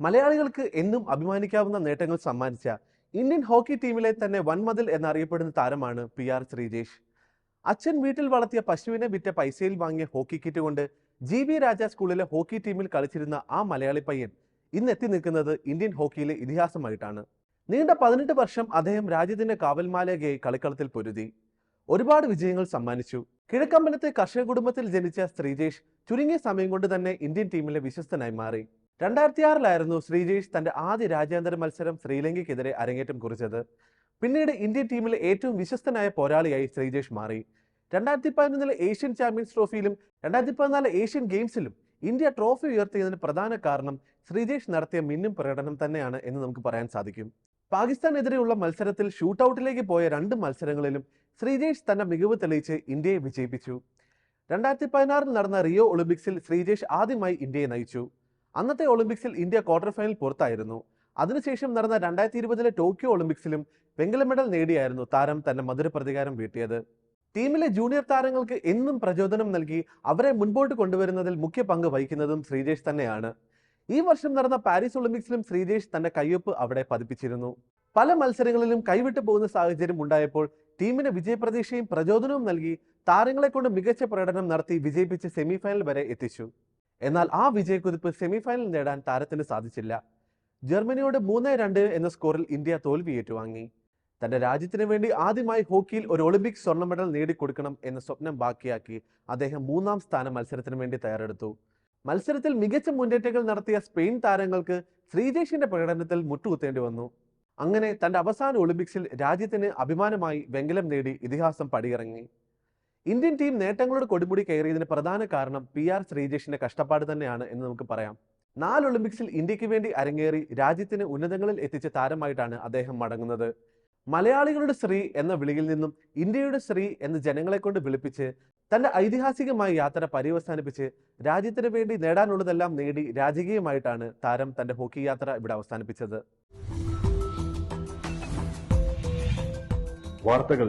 മലയാളികൾക്ക് എന്നും അഭിമാനിക്കാവുന്ന നേട്ടങ്ങൾ സമ്മാനിച്ച ഇന്ത്യൻ ഹോക്കി ടീമിലെ തന്നെ വൻമതിൽ എന്നറിയപ്പെടുന്ന താരമാണ് പി ആർ ശ്രീജേഷ്. അച്ഛൻ വീട്ടിൽ വളർത്തിയ പശുവിനെ വിറ്റ പൈസയിൽ വാങ്ങിയ ഹോക്കി കിറ്റ് കൊണ്ട് ജി വി രാജ സ്കൂളിലെ ഹോക്കി ടീമിൽ കളിച്ചിരുന്ന ആ മലയാളി പയ്യൻ ഇന്ന് എത്തി നിൽക്കുന്നത് ഇന്ത്യൻ ഹോക്കിയിലെ ഇതിഹാസമായിട്ടാണ്. നീണ്ട പതിനെട്ട് വർഷം അദ്ദേഹം രാജ്യത്തിന്റെ കാവൽമാലകയായി കളിക്കളത്തിൽ പൊരുതി. ഒരുപാട് വിജയങ്ങൾ സമ്മാനിച്ചു. കിഴക്കമ്പലത്തെ കർഷക കുടുംബത്തിൽ ജനിച്ച ശ്രീജേഷ് ചുരുങ്ങിയ സമയം കൊണ്ട് തന്നെ ഇന്ത്യൻ ടീമിലെ വിശ്വസ്തനായി മാറി. രണ്ടായിരത്തി ആറിലായിരുന്നു ശ്രീജേഷ് തന്റെ ആദ്യ രാജ്യാന്തര മത്സരം ശ്രീലങ്കയ്ക്കെതിരെ അരങ്ങേറ്റം കുറിച്ചത്. പിന്നീട് ഇന്ത്യൻ ടീമിലെ ഏറ്റവും വിശ്വസ്തനായ പോരാളിയായി ശ്രീജേഷ് മാറി. രണ്ടായിരത്തി പതിനൊന്നിലെ ഏഷ്യൻ ചാമ്പ്യൻസ് ട്രോഫിയിലും രണ്ടായിരത്തി പതിനാല് ഏഷ്യൻ ഗെയിംസിലും ഇന്ത്യ ട്രോഫി ഉയർത്തിയതിന് പ്രധാന കാരണം ശ്രീജേഷ് നടത്തിയ മിന്നും പ്രകടനം തന്നെയാണ് എന്ന് നമുക്ക് പറയാൻ സാധിക്കും. പാകിസ്ഥാനെതിരെയുള്ള മത്സരത്തിൽ ഷൂട്ടൌട്ടിലേക്ക് പോയ രണ്ട് മത്സരങ്ങളിലും ശ്രീജേഷ് തന്റെ മികവ് തെളിയിച്ച് ഇന്ത്യയെ വിജയിപ്പിച്ചു. രണ്ടായിരത്തി പതിനാറിൽ നടന്ന റിയോ ഒളിമ്പിക്സിൽ ശ്രീജേഷ് ആദ്യമായി ഇന്ത്യയെ നയിച്ചു. അന്നത്തെ ഒളിമ്പിക്സിൽ ഇന്ത്യ ക്വാർട്ടർ ഫൈനൽ പുറത്തായിരുന്നു. അതിനുശേഷം നടന്ന രണ്ടായിരത്തി ഇരുപതിലെ ടോക്കിയോ ഒളിമ്പിക്സിലും വെങ്കല മെഡൽ നേടിയായിരുന്നു താരം തന്റെ മധുര പ്രതികാരം വീട്ടിയത്. ടീമിലെ ജൂനിയർ താരങ്ങൾക്ക് എന്നും പ്രചോദനം നൽകി അവരെ മുൻപോട്ട് കൊണ്ടുവരുന്നതിൽ മുഖ്യ പങ്ക് വഹിക്കുന്നതും ശ്രീജേഷ് തന്നെയാണ്. ഈ വർഷം നടന്ന പാരീസ് ഒളിമ്പിക്സിലും ശ്രീജേഷ് തന്റെ കയ്യൊപ്പ് അവിടെ പതിപ്പിച്ചിരുന്നു. പല മത്സരങ്ങളിലും കൈവിട്ടു പോകുന്ന സാഹചര്യം ഉണ്ടായപ്പോൾ ടീമിന് വിജയപ്രതീക്ഷയും പ്രചോദനവും നൽകി താരങ്ങളെ കൊണ്ട് മികച്ച പ്രകടനം നടത്തി വിജയിപ്പിച്ച് സെമിഫൈനൽ വരെ എത്തിച്ചു. എന്നാൽ ആ വിജയക്കുതിപ്പ് സെമിഫൈനൽ നേടാൻ താരത്തിന് സാധിച്ചില്ല. ജർമ്മനിയോട് മൂന്ന് രണ്ട് എന്ന സ്കോറിൽ ഇന്ത്യ തോൽവി ഏറ്റുവാങ്ങി. തന്റെ രാജ്യത്തിന് വേണ്ടി ആദ്യമായി ഹോക്കിയിൽ ഒരു ഒളിമ്പിക് സ്വർണ മെഡൽ നേടിക്കൊടുക്കണം എന്ന സ്വപ്നം ബാക്കിയാക്കി അദ്ദേഹം മൂന്നാം സ്ഥാനം മത്സരത്തിന് വേണ്ടി തയ്യാറെടുത്തു. മത്സരത്തിൽ മികച്ച മുന്നേറ്റങ്ങൾ നടത്തിയ സ്പെയിൻ താരങ്ങൾക്ക് ശ്രീജേഷിന്റെ പ്രകടനത്തിൽ മുട്ടുകുത്തേണ്ടി വന്നു. അങ്ങനെ തന്റെ അവസാന ഒളിമ്പിക്സിൽ രാജ്യത്തിന് അഭിമാനമായി വെങ്കലം നേടി ഇതിഹാസം പടിയിറങ്ങി. ഇന്ത്യൻ ടീം നേട്ടങ്ങളുടെ കൊടുമുടി കയറിയതിന് പ്രധാന കാരണം പി ആർ ശ്രീജേഷിന്റെ കഷ്ടപ്പാട് തന്നെയാണ് എന്ന് നമുക്ക് പറയാം. നാല് ഒളിമ്പിക്സിൽ ഇന്ത്യയ്ക്ക് വേണ്ടി അരങ്ങേറി രാജ്യത്തിന് ഉന്നതങ്ങളിൽ എത്തിച്ച താരമായിട്ടാണ് അദ്ദേഹം മടങ്ങുന്നത്. മലയാളികളുടെ ശ്രീ എന്ന വിളിയിൽ നിന്നും ഇന്ത്യയുടെ ശ്രീ എന്ന് ജനങ്ങളെ കൊണ്ട് വിളിപ്പിച്ച് തന്റെ ഐതിഹാസികമായ യാത്ര പര്യവസാനിപ്പിച്ച് രാജ്യത്തിന് വേണ്ടി നേടാനുള്ളതെല്ലാം നേടി രാജകീയമായിട്ടാണ് താരം തന്റെ ഹോക്കി യാത്ര ഇവിടെ അവസാനിപ്പിച്ചത്. വാർത്തകൾ